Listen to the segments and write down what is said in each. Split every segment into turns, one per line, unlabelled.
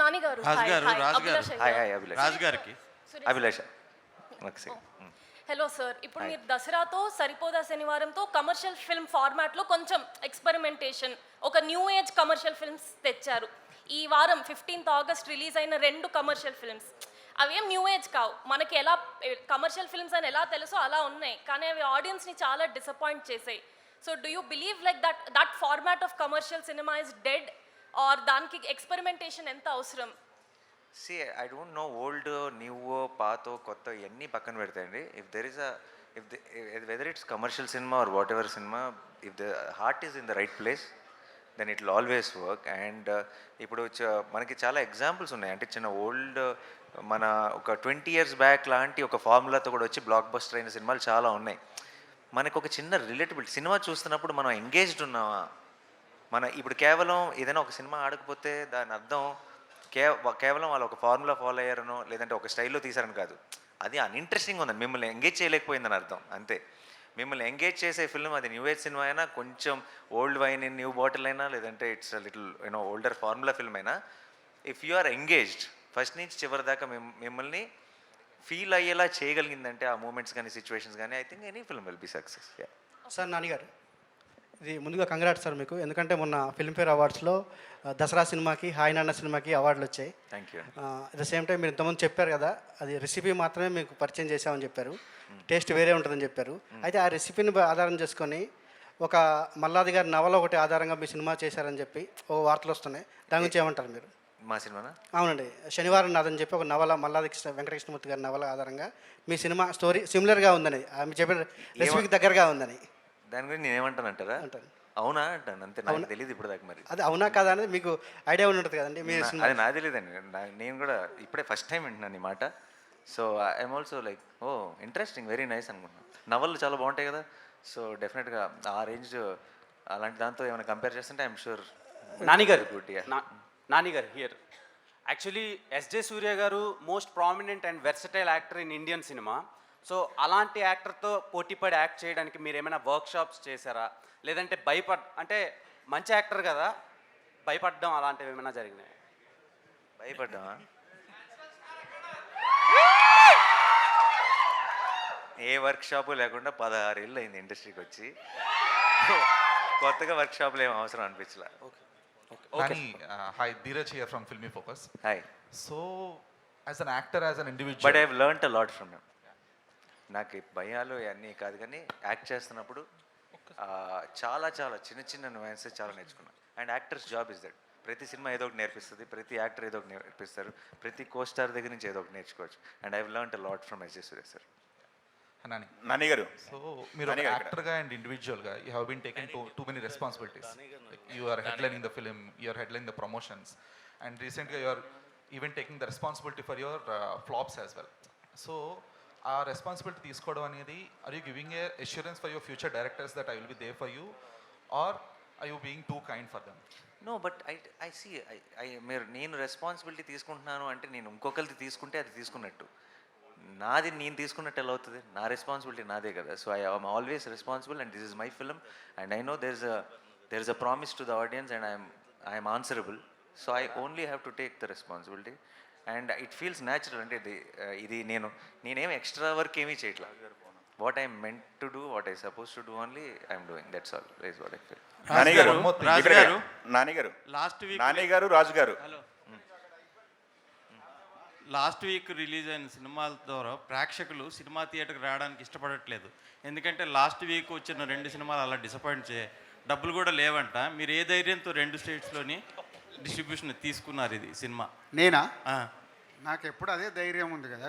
నాని గారు
రాజు
హాయ్,
గారు,
హాయ్,
రాజు
అభిలాష్
గారు.
అయ్య.
Hi hi Abhilash.
రాజు గారికి
సురేష్
అభిలాష. ఒక సెకండ్
హలో సార్ ఇప్పుడు మీరు దసరాతో సరిపోదా శనివారంతో కమర్షియల్ ఫిల్మ్ ఫార్మాట్లో కొంచెం ఎక్స్పెరిమెంటేషన్ ఒక న్యూ ఏజ్ కమర్షియల్ ఫిల్మ్స్ తెచ్చారు. ఈ వారం ఫిఫ్టీన్త్ ఆగస్ట్ రిలీజ్ అయిన రెండు కమర్షియల్ ఫిల్మ్స్. అవేం న్యూ ఏజ్ కావు. మనకి ఎలా కమర్షియల్ ఫిల్మ్స్ అని ఎలా తెలుసో అలా ఉన్నాయి. కానీ అవి ఆడియన్స్ని చాలా డిసప్పాయింట్ చేసాయి. So do you believe like that that format of commercial cinema is dead? Or దానికి ఎక్స్పెరిమెంటేషన్ ఎంత అవసరం?
See I don't know old new పాతో కొత్త ఇవన్నీ పక్కన పెడతాయండి if there is a if whether it's commercial cinema or whatever cinema if the heart is in the right place then it always work and ఇప్పుడు మనకి చాలా examples ఉన్నాయి. అంటే చిన్న old మన ఒక ట్వంటీ ఇయర్స్ బ్యాక్ లాంటి ఒక ఫార్ములాతో కూడా వచ్చి బ్లాక్ బస్టర్ అయిన సినిమాలు చాలా ఉన్నాయి. మనకు ఒక చిన్న రిలేటబుల్ సినిమా చూస్తున్నప్పుడు మనం ఎంగేజ్డ్ ఉన్నామా? మన ఇప్పుడు కేవలం ఏదైనా ఒక సినిమా ఆడకపోతే దాని అర్థం కే కేవలం వాళ్ళు ఒక ఫార్ములా ఫాలో అయ్యారనో లేదంటే ఒక స్టైల్లో తీసారని కాదు. అది అన్ఇంట్రెస్టింగ్ ఉందని మిమ్మల్ని ఎంగేజ్ చేయలేకపోయిందని అర్థం. అంతే. మిమ్మల్ని ఎంగేజ్ చేసే ఫిల్మ్ అది న్యూ ఏజ్ సినిమా అయినా కొంచెం old wine in new bottle అయినా లేదంటే it's little you know older formula film అయినా if you are engaged first నుంచి చివరి దాకా మిమ్ మిమ్మల్ని ఫీల్ అయ్యేలా చేయగలిగిందంటే ఆ మూమెంట్స్ కానీ సిచ్యువేషన్స్ కానీ I think any film will be success.
Sir నాన్నగారు ఇది ముందుగా కంగ్రాట్స్ సార్ మీకు. ఎందుకంటే మొన్న ఫిల్మ్ఫేర్ అవార్డ్స్లో దసరా సినిమాకి హాయ్ నాన్న సినిమాకి అవార్డులు వచ్చాయి.
Thank you
at the same time మీరు ఇంతకుముందు చెప్పారు కదా అది రెసిపీ మాత్రమే మీకు పరిచయం చేశామని చెప్పారు. టేస్ట్ వేరే ఉంటుందని చెప్పారు. అయితే ఆ రెసిపీని ఆధారం చేసుకొని ఒక మల్లాది గారి నవల ఒకటి ఆధారంగా మీ సినిమా చేశారని చెప్పి ఓ వార్తలు వస్తున్నాయి. దాని గురించి ఏమంటారు మీరు?
మా సినిమానా?
అవునండి. శనివారం నాదని చెప్పి ఒక నవల మల్లాది కృష్ణ వెంకటకృష్ణమూర్తి గారి నవల ఆధారంగా మీ సినిమా స్టోరీ సిమిలర్గా ఉందని ఆ, మీరు చెప్పిన రెసిపీకి దగ్గరగా ఉందని.
దాని గురించి నేను ఏమంటానంటారా
అంటాను.
అవునా? అంటాను. అంతే నాకు తెలియదు ఇప్పుడు దాకా మరి.
అది అవునా కాదా అనేది మీకు ఐడియా ఉంటుంది కదండి
అది నా తెలియదండి నేను కూడా ఇప్పుడే ఫస్ట్ టైం వింటున్నాను ఈ మాట. So I'm also like oh interesting very nice అనుకుంటున్నాను నవళ్ళు చాలా బాగుంటాయి కదా. సో డెఫినెట్గా ఆ రేంజ్ అలాంటి దాంతో ఏమైనా కంపేర్ చేస్తుంటే ఐఎమ్ షూర్.
నానిగారు
గుడ్
నా నానిగారు హియర్. యాక్చువల్లీ ఎస్జే సూర్య గారు most prominent and versatile actor in Indian cinema. So అలాంటి యాక్టర్తో పోటీపడి యాక్ట్ చేయడానికి మీరు ఏమైనా వర్క్ షాప్స్ చేశారా? లేదంటే భయపడ్ అంటే మంచి యాక్టర్ కదా భయపడడం అలాంటివి ఏమైనా జరిగినాయి?
భయపడ్డామా ఏ వర్క్ షాపు లేకుండా పదహారు ఏళ్ళు అయింది ఇండస్ట్రీకి వచ్చి. కొత్తగా వర్క్ షాపులు ఏం అవసరం అనిపించలే.
Dheeraj here from Filmy Focus.
Hi.
So, as an actor, as an individual,
but I learn a lot from him. నాకు భయాలు ఇవన్నీ కాదు కానీ యాక్ట్ చేస్తున్నప్పుడు ఆ, చాలా చాలా చిన్న చిన్న నువాన్సెస్ చాలా నేర్చుకున్నాను and actor's job is that. ప్రతి సినిమా ఏదో ఒకటి నేర్పిస్తుంది ప్రతి యాక్టర్ ఏదో ఒకటి నేర్పిస్తారు ప్రతి కో స్టార్ దగ్గర నుంచి ఏదో ఒకటి నేర్చుకోవచ్చు. And I learn a lot from SS Suresh sir.
Nani. గారు.
So, మీరు యాక్టర్గా అండ్ ఇండివిజువల్గా you have been taking too too many responsibilities you are headlining the film you are headline the promotions and రీసెంట్గా you are even taking the responsibility for your flops as well so ఆ responsibility తీసుకోవడం అనేది are you giving a assurance for your future directors that I will be there for you are I you being too kind for them
no but I I see I మీరు నేను responsibility తీసుకుంటున్నాను అంటే నేను ఇంకొకరిది తీసుకుంటే అది తీసుకున్నట్టు. నాది నేను తీసుకున్నట్టు ఎలా అవుతుంది? నా రెస్పాన్సిబిలిటీ నాదే కదా. So I am always responsible and this is my film and I know there is a there is a promise to the audience and I'm I'm answerable so I only have to take the responsibility and it feels natural అంటే ఇది uh, ఇది నేను నేనేం extra work ఏమీ చేయట్లా. What I meant to do what I suppose to do only I'm doing that's all is what I feel
Nani
గారు,
గారు
రాజు
ఇక్కడ
గారు.
నాని గారు.
లాస్ట్ వీక్
నాని గారు రాజు గారు
హలో. లాస్ట్ వీక్ రిలీజ్ అయిన సినిమాల ద్వారా ప్రేక్షకులు సినిమా థియేటర్కి రావడానికి ఇష్టపడట్లేదు. ఎందుకంటే లాస్ట్ వీక్ వచ్చిన రెండు సినిమాలు అలా డిసప్పాయింట్ చే డబ్బులు కూడా లేవంట. మీరు ఏ ధైర్యంతో రెండు స్టేట్స్లోని డిస్ట్రిబ్యూషన్ తీసుకున్నారు ఇది సినిమా.
నేనా? నాకు ఎప్పుడు అదే ధైర్యం ఉంది కదా.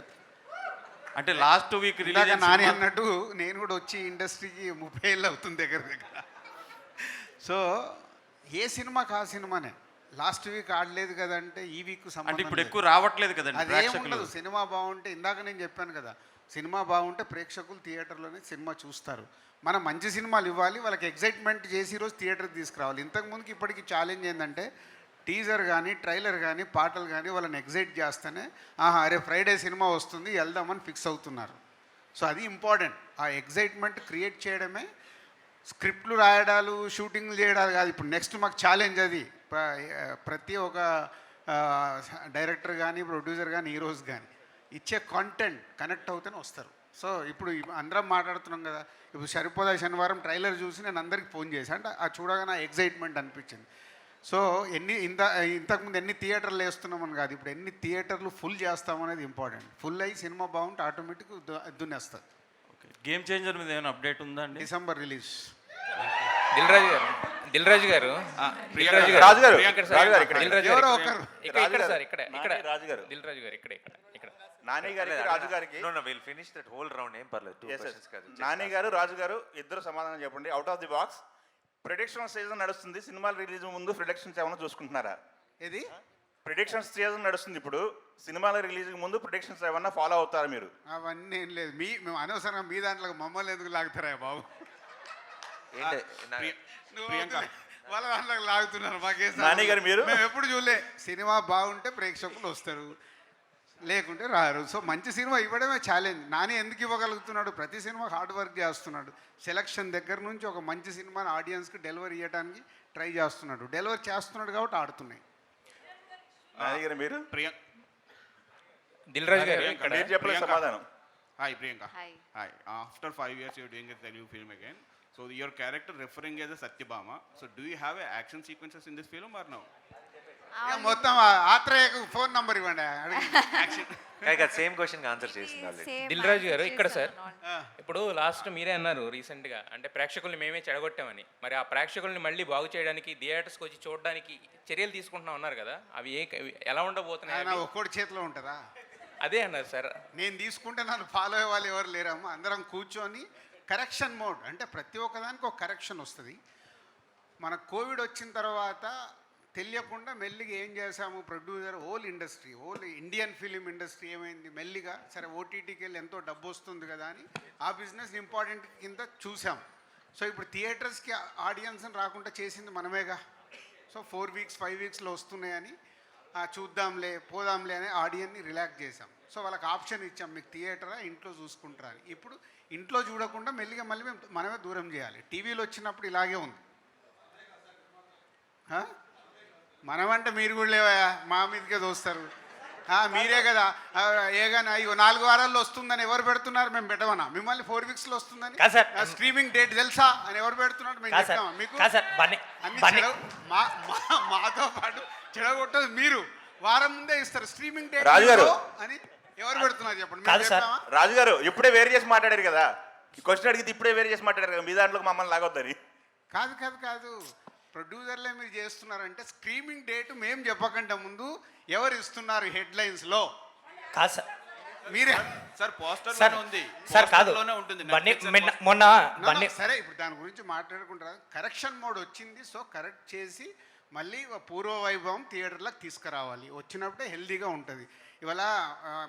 అంటే లాస్ట్ వీక్ రిలీజ్
నాని అన్నట్టు నేను కూడా వచ్చి ఇండస్ట్రీకి ముప్పై ఏళ్ళు అవుతుంది దగ్గర దగ్గర. సో ఏ సినిమాకి ఆ సినిమానే? లాస్ట్ వీక్ ఆడలేదు కదంటే ఈ వీక్
అంటే ఇప్పుడు. ఎక్కువ రావట్లేదు కదండి
ఉండదు సినిమా బాగుంటే ఇందాక నేను చెప్పాను కదా సినిమా బాగుంటే ప్రేక్షకులు థియేటర్లోనే సినిమా చూస్తారు. మనం మంచి సినిమాలు ఇవ్వాలి వాళ్ళకి ఎగ్జైట్మెంట్ చేసి ఈరోజు థియేటర్కి తీసుకురావాలి. ఇంతకుముందుకి ఇప్పటికి ఛాలెంజ్ ఏంటంటే టీజర్ కానీ ట్రైలర్ కానీ పాటలు కానీ వాళ్ళని ఎగ్జైట్ చేస్తేనే ఆహా అరే ఫ్రైడే సినిమా వస్తుంది వెళ్దామని ఫిక్స్ అవుతున్నారు. సో అది ఇంపార్టెంట్. ఆ ఎగ్జైట్మెంట్ క్రియేట్ చేయడమే స్క్రిప్ట్లు రాయడాలు షూటింగ్లు చేయడాలు కాదు. ఇప్పుడు నెక్స్ట్ మాకు ఛాలెంజ్ అది. ప్రతి ఒక్క డైరెక్టర్ కానీ ప్రొడ్యూసర్ కానీ హీరోస్ కానీ ఇచ్చే కాంటెంట్ కనెక్ట్ అవుతూనే వస్తారు. సో ఇప్పుడు అందరం మాట్లాడుతున్నాం కదా. ఇప్పుడు సరిపోదా శనివారం ట్రైలర్ చూసి నేను అందరికి ఫోన్ చేశాను అంటే ఆ చూడగానే ఎగ్జైట్మెంట్ అనిపించింది. సో ఎన్ని ఇంత ఇంతకుముందు ఎన్ని థియేటర్లు వేస్తున్నామని కాదు ఇప్పుడు ఎన్ని థియేటర్లు ఫుల్ చేస్తామనేది ఇంపార్టెంట్ ఫుల్ అయ్యి సినిమా బాగుంటే ఆటోమేటిక్ దున్నేస్తుంది.
ఓకే గేమ్ చేంజర్ మీద ఏమైనా అప్డేట్ ఉందా అండి?
డిసెంబర్ రిలీజ్
దిల్ రాజు గారు. దిల్ రాజు గారు రాజు గారు.
రాజు గారు,
ఇక్కడ సార్,
రాజు గారు ఇక్కడ.
రాజు గారు.
ఒకరు.
ఇక్కడ ఇక్కడ సార్ ఇక్కడ ఇక్కడ.
రాజు గారు.
దిల్ రాజు గారు ఇక్కడ ఇక్కడ ఇక్కడ.
నాని గారికి రాజు గారికి.
No no will finish that whole round ఏం పర్లేదు. టూ. క్వశ్చన్స్ కాదు.
నాని గారు రాజు గారు ఇద్దరు సమాధానం చెప్పండి. Out of the box prediction season నడుస్తుంది. సినిమాలు రిలీజ్ ముందు ప్రిడిక్షన్స్ ఏమైనా చూసుకుంటున్నారా?
ఇది
ప్రిడిక్షన్స్ సీజన్ నడుస్తుంది ఇప్పుడు. సినిమాల రిలీజ్ ముందు ప్రిడిక్షన్స్ ఏమన్నా ఫాలో అవుతారా మీరు?
అవన్నీ ఏం లేదు. మీ మేము అనవసరంగా మీ దాంట్లో మమ్మల్ని ఎందుకు లాగుతారా బాబు?
ఏంటి? నా-
నువ్వు వద్దులే. వాళ్ళ దాంట్లోకి లాగుతున్నారు మాకేం
నాని గారు మీరు?
మేము ఎప్పుడు చూడలే. సినిమా బాగుంటే ప్రేక్షకులు వస్తారు. లేకుంటే రారు. సో మంచి సినిమా ఇవ్వడమే ఛాలెంజ్ నాని ఎందుకు ఇవ్వగలుగుతున్నాడు? ప్రతి సినిమా హార్డ్ వర్క్ చేస్తున్నాడు. సెలక్షన్ దగ్గర నుంచి ఒక మంచి సినిమాని ఆడియన్స్కి డెలివరీ ఇవ్వడానికి ట్రై చేస్తున్నాడు. డెలివరీ చేస్తున్నాడు కాబట్టి ఆడుతున్నాయి.
మీరు?
గారు.
సమాధానం.
Hi. After five years, you're doing a Telugu film again. So your character referring as a Satyabhama. So do you have a action sequences in this film or no?
ఇక మొత్తం ఆత్రేయకు ఫోన్ నంబర్ ఇవ్వండి
కాదు same క్వశ్చన్కి answer చేసింది
దిల్ రాజు గారు ఇక్కడ sir. ఇప్పుడు లాస్ట్ మీరే అన్నారు రీసెంట్గా అంటే ప్రేక్షకుల్ని మేమే చెడగొట్టామని. మరి ఆ ప్రేక్షకుల్ని మళ్ళీ బాగు చేయడానికి థియేటర్స్కి వచ్చి చూడడానికి చర్యలు తీసుకుంటున్నాం అన్నారు కదా అవి ఏ ఎలా ఉండబోతున్నాయి?
ఒక్కడి చేతిలో ఉంటుందా?
అదే అన్నారు సార్.
నేను తీసుకుంటే నన్ను ఫాలో అయ్యే వాళ్ళు ఎవరు లేరమ్మా. అందరం కూర్చొని కరెక్షన్ మోడ్ అంటే ప్రతి ఒక్కదానికి ఒక కరెక్షన్ వస్తుంది. మన కోవిడ్ వచ్చిన తర్వాత తెలియకుండా మెల్లిగా ఏం చేశాము? Producer whole industry whole Indian film industry ఏమైంది? మెల్లిగా సరే ఓటీటీకి వెళ్ళి ఎంతో డబ్బు వస్తుంది కదా అని ఆ బిజినెస్ ఇంపార్టెంట్ కింద చూసాం సో ఇప్పుడు థియేటర్స్కి ఆడియన్స్ని రాకుండా చేసింది మనమేగా. సో ఫోర్ వీక్స్ ఫైవ్ వీక్స్లో వస్తున్నాయని చూద్దాంలే పోదాంలే అని ఆడియన్ని రిలాక్స్ చేసాం సో వాళ్ళకి ఆప్షన్ ఇచ్చాం మీకు థియేటరా ఇంట్లో చూసుకుంటారా? అని. ఇప్పుడు ఇంట్లో చూడకుండా మెల్లిగా మళ్ళీ మేము మనమే దూరం చేయాలి. టీవీలో వచ్చినప్పుడు ఇలాగే ఉంది. మనమంటే మీరు కూడా లేవా మా మీదకే దోస్తారు. ఆ, మీరే కదా. ఆ, ఏ కానీ అయ్యో నాలుగు వారాల్లో వస్తుందని ఎవరు పెడుతున్నారు? మేము పెట్టమన్నా మిమ్మల్ని ఫోర్ వీక్స్లో వస్తుందని?
కాదు సార్.
స్ట్రీమింగ్ డేట్ తెలుసా? అని ఎవరు పెడుతున్నారు మేము. చెప్తామా? మీకు? అన్ని మాతో పాటు చెడగొట్టదు మీరు. వారం ముందే ఇస్తారు. స్ట్రీమింగ్ డేట్
రాజు గారు.
అని ఎవరు పెడుతున్నారు చెప్పండి?
కాదు
మేము
సార్.
చెప్తామా?
రాజు గారు ఇప్పుడే వేరు చేసి మాట్లాడారు కదా. ఈ క్వశ్చన్ అడిగితే ఇప్పుడే వేరు చేసి మాట్లాడారు కదా. మీ దాంట్లోకి మమ్మల్ని లాగొద్దని.
కాదు కాదు కాదు. ప్రొడ్యూసర్లే మీరు చేస్తున్నారంటే స్క్రీమింగ్ డేట్ మేము చెప్పకంటే ముందు ఎవరు ఇస్తున్నారు హెడ్లైన్స్లో?
కాదు సార్.
మీరే.
సార్ పోస్టర్
సార్
ఉంది.
సార్ కాదు.
ఉంటుంది.
మొన్న-
సరే ఇప్పుడు దాని గురించి మాట్లాడుకుంటారు? కరెక్షన్ మోడ్ వచ్చింది సో కరెక్ట్ చేసి మళ్ళీ పూర్వ వైభవం థియేటర్లకు తీసుకురావాలి. వచ్చినప్పుడే హెల్దీగా ఉంటుంది. ఇవాళ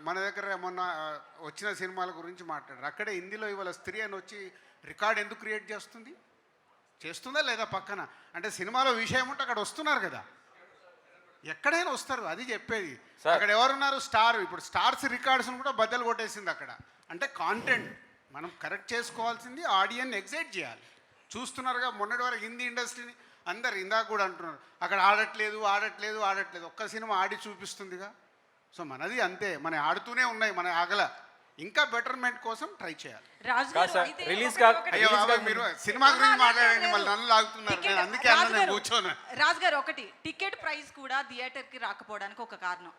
మన దగ్గర మొన్న వచ్చిన సినిమాల గురించి మాట్లాడారు. అక్కడే హిందీలో ఇవాళ స్త్రీ అని వచ్చి రికార్డ్ ఎందుకు క్రియేట్ చేస్తుంది? చేస్తుందా లేదా పక్కన? అంటే సినిమాలో విషయం ఉంటే అక్కడ వస్తున్నారు కదా. ఎక్కడైనా వస్తారు అది చెప్పేది. అక్కడ ఎవరున్నారు? స్టార్. ఇప్పుడు స్టార్స్ రికార్డ్స్ కూడా బద్దలు కొట్టేసింది అక్కడ. అంటే కాంటెంట్ మనం కరెక్ట్ చేసుకోవాల్సింది ఆడియన్ ఎగ్జైట్ చేయాలి. చూస్తున్నారుగా మొన్నటి వరకు హిందీ ఇండస్ట్రీని అందరు ఇందాక కూడా అంటున్నారు. అక్కడ ఆడట్లేదు ఆడట్లేదు ఆడట్లేదు. ఒక్క సినిమా ఆడి చూపిస్తుందిగా. సో మనది అంతే. మన ఆడుతూనే ఉన్నాయి మన ఆగల. ఇంకా బెటర్మెంట్ కోసం ట్రై చేయాలి. అయ్యో బాబా మీరు సినిమా గురించి మాట్లాడండి మళ్ళీ నన్ను లాగుతున్నారు.
టికెట్-
నేను అందుకే
రాజు
అన్న నేను
గారు,
కూర్చోను.
రాజు గారు ఒకటి టికెట్ ప్రైస్ కూడా థియేటర్కి రాకపోవడానికి ఒక కారణం.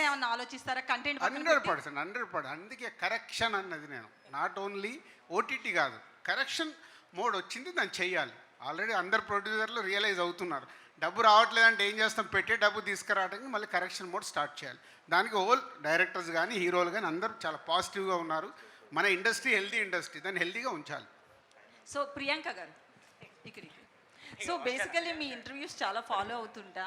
ఏమన్నా ఆలోచిస్తారా? Content
hundred percent hundred percent. అందుకే కరెక్షన్ అన్నది నేను. నాట్ ఓన్లీ ఓటీటీ కాదు కరెక్షన్ మోడ్ వచ్చింది దాన్ని చెయ్యాలి ఆల్రెడీ అందరు ప్రొడ్యూసర్లు రియలైజ్ అవుతున్నారు. డబ్బు రావట్లేదంటే ఏం చేస్తాం? పెట్టే డబ్బు తీసుకురావడానికి మళ్ళీ కరెక్షన్ మోడ్ స్టార్ట్ చేయాలి. దానికి హోల్ డైరెక్టర్స్ కానీ హీరోలు కానీ అందరూ చాలా పాజిటివ్గా ఉన్నారు. మన ఇండస్ట్రీ హెల్దీ ఇండస్ట్రీ దాన్ని హెల్దీగా ఉంచాలి.
సో ప్రియాంక గారు సో బేసికల్లీ మీ ఇంటర్వ్యూస్ చాలా ఫాలో అవుతుంటా.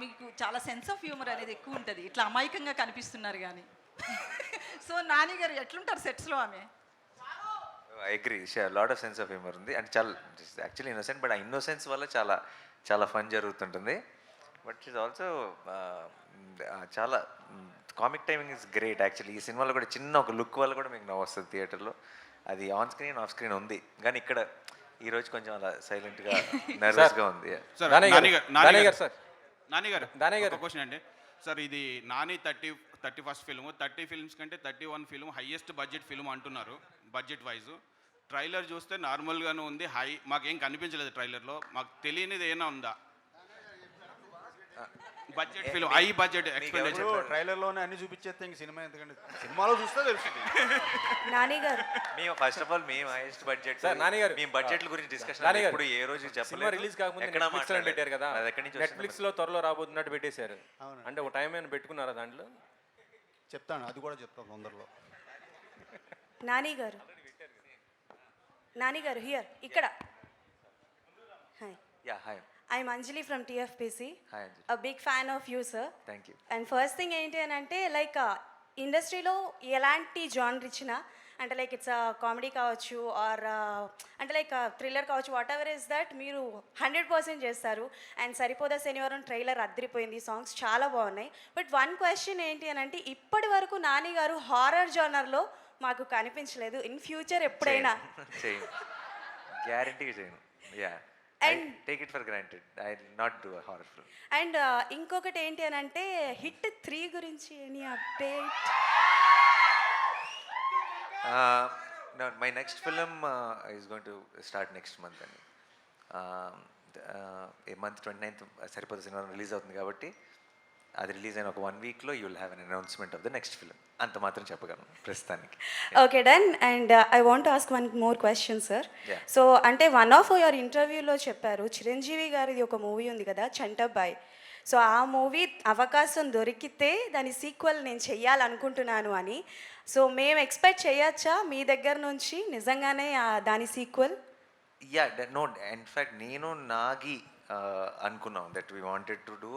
మీకు చాలా సెన్స్ ఆఫ్ హ్యూమర్ అనేది ఎక్కువ ఉంటుంది. ఇట్లా అమాయకంగా కనిపిస్తున్నారు కానీ సో నాని గారు ఎట్లుంటారు సెట్స్లో ఆమె?
I agree lot of sense of humour ఉంది. అంటే చాలా యాక్చువల్లీ ఇన్నోసెంట్ బట్ ఆ ఇన్నోసెన్స్ వల్ల చాలా చాలా ఫన్ జరుగుతుంటుంది. బట్ ఇస్ ఆల్సో చాలా comic timing is great actually ఈ సినిమాలో కూడా చిన్న ఒక లుక్ వల్ల కూడా మీకు నవ్వు వస్తుంది థియేటర్లో అది ఆన్ స్క్రీన్ ఆఫ్ స్క్రీన్ ఉంది. కానీ ఇక్కడ ఈ రోజు కొంచెం అలా సైలెంట్గా నర్వస్గా ఉంది.
గారు.
క్వశ్చన్ అండి. సార్ ఇది Nani thirty thirty first film thirty films కంటే thirty one film highest budget film అంటున్నారు. బడ్జెట్ వైజ్ ట్రైలర్ చూస్తే నార్మల్గానే ఉంది హై మాకేం కనిపించలేదు ట్రైలర్లో. మాకు తెలియనిది ఏమైనా ఉందా? Budget film high budget expenditure
ట్రైలర్లోనే అన్ని చూపించేస్తే ఇంక సినిమా ఎందుకంటే సినిమాలో చూస్తే తెలుస్తుంది.
నాని గారు.
మేము ఫస్ట్ ఆఫ్ ఆల్ మేము హైయెస్ట్ బడ్జెట్
సార్, నాని గారు.
మేము బడ్జెట్ల గురించి డిస్కషన్
నాని గారు.
ఇప్పుడు ఏ రోజు
సినిమా
చెప్పలేదు.
రిలీజ్ కాకముందు
ఎక్కడా నెట్ఫ్లిక్స్లో.
పెట్టారు కదా.
అది ఎక్కడి నుంచి వచ్చిందో
నెట్ఫ్లిక్స్లో త్వరలో రాబోతున్నట్టు పెట్టేశారు. అంటే ఒక టైం అయినా పెట్టుకున్నారా దాంట్లో?
చెప్తాను అది కూడా చెప్తాను తొందరలో.
నాని గారు. నాని గారు హియర్ ఇక్కడ. Hi
ya hi
I'm Anjali from TFPC a big fan of you sir
thank you
and first thing ఏంటి అని అంటే లైక్ ఇండస్ట్రీలో ఎలాంటి జానర్ ఇచ్చినా అంటే లైక్ ఇట్స్ కామెడీ కావచ్చు ఆర్ అంటే లైక్ థ్రిల్లర్ కావచ్చు వాట్ ఎవర్ ఇస్ దట్ మీరు హండ్రెడ్ పర్సెంట్ చేస్తారు. అండ్ సరిపోదా శనివారం ట్రైలర్ అద్దరిపోయింది. సాంగ్స్ చాలా బాగున్నాయి. బట్ వన్ క్వశ్చన్ ఏంటి అని అంటే ఇప్పటి వరకు నాని గారు హారర్ జానర్లో మాకు కనిపించలేదు. ఇన్ ఫ్యూచర్ ఎప్పుడైనా.
చేయను గ్యారంటీగా చేయను ya
And-
take it for granted I not do horror film
and ఇంకొకటి ఏంటి అని అంటే హిట్ త్రీ గురించి any update?
My next film is going to start next month అని ఈ మంత్ ట్వంటీ నైన్త్ సరిపోతే సినిమా రిలీజ్ అవుతుంది కాబట్టి. అది రిలీజ్ అయిన ఒక వన్ వీక్లో you will have an announcement of the next film అంత మాత్రం చెప్పగలను ప్రస్తుతానికి.
Okay done and I want ask one more question sir. So అంటే వన్ ఆఫ్ యువర్ ఇంటర్వ్యూలో చెప్పారు చిరంజీవి గారిది ఒక మూవీ ఉంది కదా చంటబ్బాయ్. సో ఆ మూవీ అవకాశం దొరికితే దాని సీక్వెల్ నేను చెయ్యాలనుకుంటున్నాను అని. సో మేము ఎక్స్పెక్ట్ చేయొచ్చా? మీ దగ్గర నుంచి నిజంగానే దాని సీక్వెల్
యా నో ఇన్ఫ్యాక్ట్ నేను నాగి uh, అనుకున్నాం that we wanted to do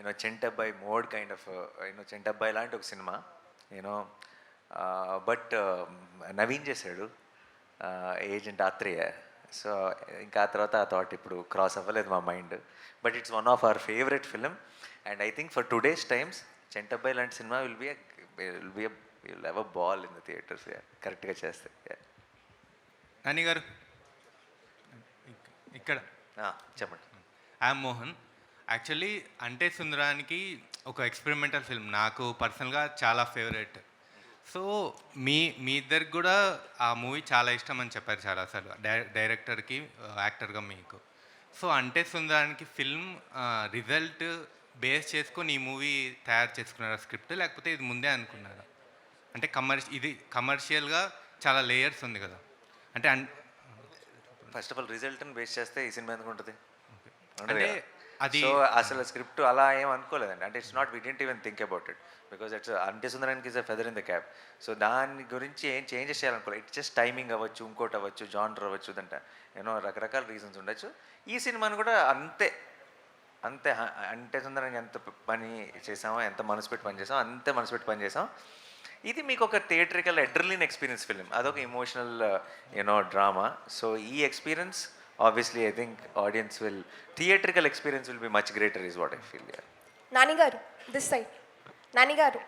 you know Chantabbai mode kind of you know Chantabbai లాంటి ఒక సినిమా. యూనో బట్ నవీన్ చేశాడు ఏజెంట్ ఆత్రేయ. సో ఇంకా ఆ తర్వాత ఆ థాట్ ఇప్పుడు క్రాస్ అవ్వలేదు మా mind but it's one of our favourite film and I think for today's times Chantabbai లాంటి cinema will be will be will have a ball in the theatres కరెక్ట్గా చేస్తే.
నాని గారు ఇక్కడ.
Ah, చెప్పండి.
ఐఎమ్ మోహన్ యాక్చువల్లీ అంటే సుందరానికి ఒక ఎక్స్పెరిమెంటల్ ఫిల్మ్. నాకు పర్సనల్గా చాలా ఫేవరెట్. సో మీ మీ ఇద్దరికి కూడా ఆ మూవీ చాలా ఇష్టం అని చెప్పారు చాలా అసలు డైరెక్టర్కి యాక్టర్గా మీకు. సో అంటే సుందరానికి ఫిల్మ్ రిజల్ట్ బేస్ చేసుకొని ఈ మూవీ తయారు చేసుకున్నారా స్క్రిప్ట్? లేకపోతే ఇది ముందే అనుకున్నారా? అంటే కమర్షి ఇది కమర్షియల్గా చాలా లేయర్స్ ఉంది కదా. అంటే
ఫస్ట్ ఆఫ్ ఆల్ రిజల్ట్ని బేస్ చేస్తే ఈ సినిమా ఎందుకు ఉంటుంది?
అంటే అది-
సో అసలు స్క్రిప్ట్ అలా ఏం అనుకోలేదండి. అంటే it's not we didn't even think about it because it's Ante Sundaraniki is a feather in the cap so దాని గురించి ఏం చేంజెస్ చేయాలనుకోలేదు ఇట్స్ జస్ట్ టైమింగ్ అవ్వచ్చు ఇంకోటి అవ్వచ్చు జానర్ అవ్వచ్చు దంట యూనో రకరకాల రీజన్స్ ఉండొచ్చు. ఈ సినిమాని కూడా అంతే. అంతే అంటే సుందరానికి ఎంత పని చేసామో ఎంత మనసు పెట్టి పని చేసాం అంతే మనసు పెట్టి పని చేసాం. ఇది మీకు ఒక థియేట్రికల్ ఎడ్రలిన్ ఎక్స్పీరియన్స్ ఫిలిం అదొక emotional you know drama so ఈ experience obviously I think audience will theatrical experience will be much greater is what I feel
నానిగారు this side నానిగారు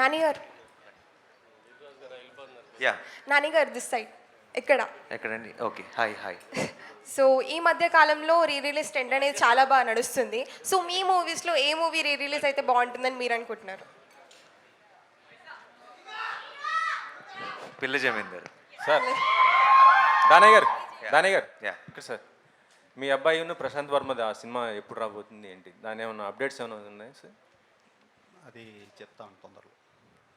నానిగారు
యా
నానిగారు దిస్ సైడ్ ఇక్కడ
ఎక్కడండి ఓకే హాయ్ హాయ్
సో ఈ మధ్య కాలంలో రీ రిలీజ్ ట్రెండ్ అనేది చాలా బాగా నడుస్తుంది. సో మీ మూవీస్లో ఏ మూవీ రీ రిలీజ్ అయితే బాగుంటుందని మీరు అనుకుంటున్నారు?
పిల్ల జమీందర్.
సార్. దానయ్య గారు. దానయ్య గారు. ఇక్కడ సార్. మీ అబ్బాయి ఉన్న ప్రశాంత్ వర్మది ఆ సినిమా ఎప్పుడు రాబోతుంది ఏంటి? దాని ఏమైనా అప్డేట్స్ ఏమైనా ఉన్నాయా సార్?
అది చెప్తాను తొందరలో.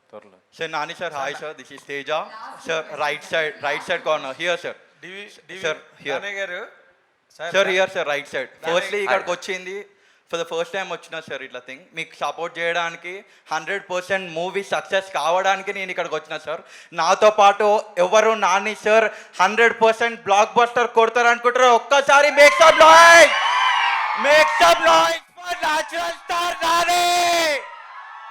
త్వరలో.
Sir Nani sir hi sir this is Teja. Sir right side right side corner here sir sir here
గారు.
Sir here sir right side firstly ఇక్కడికి వచ్చింది ఫర్ ద ఫస్ట్ టైం వచ్చిన సార్ ఇట్లా థింగ్ మీకు సపోర్ట్ చేయడానికి hundred percent movie success కావడానికి నేను ఇక్కడికి వచ్చిన సార్ నాతో పాటు ఎవరు Nani sir hundred percent blockbuster కొడతారు అనుకుంటారు ఒక్కసారి మేక్సప్ లాయ్ మేక్సప్ లాయ్ ఫర్ నాచురల్ స్టార్ నాని!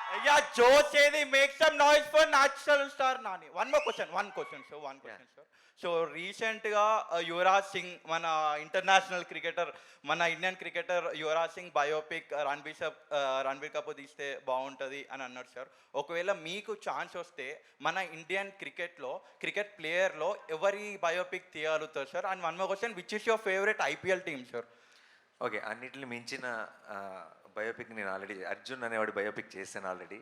అయ్యా జోస్ ఏది make some noise for natural star Nani one more question one question sir one question sir so రీసెంట్గా యువరాజ్ సింగ్ మన ఇంటర్నేషనల్ క్రికెటర్ మన Indian cricketer Yuvraj Singh biopic Ranbir sub Ranbir Kapoor తీస్తే బాగుంటుంది అని అన్నాడు సార్ ఒకవేళ మీకు ఛాన్స్ వస్తే మన ఇండియన్ క్రికెట్లో క్రికెట్ ప్లేయర్లో ఎవరి biopic తీయగలుగుతారు sir and one more question which is your favourite IPL team sir
okay అన్నిటిని మించిన బయోపిక్ నేను ఆల్రెడీ అర్జున్ అనేవాడు బయోపిక్ చేశాను already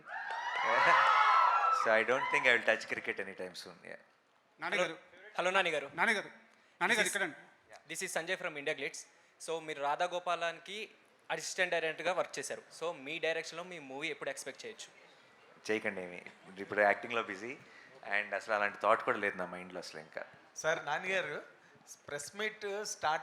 so I don't think I will touch cricket any time soon
నాన్నగారు
hello Nani గారు.
నాన్నగారు నాన్నగారు ఇక్కడ
this is Sanjay from IndiaGlitz so మీరు రాధా గోపాలానికి అసిస్టెంట్ డైరెక్టర్గా వర్క్ చేశారు. సో మీ డైరెక్షన్లో మీ మూవీ ఎప్పుడు ఎక్స్పెక్ట్ చేయొచ్చు?
చేయకండి ఏమి. ఇప్పుడు యాక్టింగ్లో బిజీ అండ్ అసలు అలాంటి థాట్ కూడా లేదు నా మైండ్లో అసలు ఇంకా.
సార్ నాన్నగారు ప్రెస్ మీట్ స్టార్ట్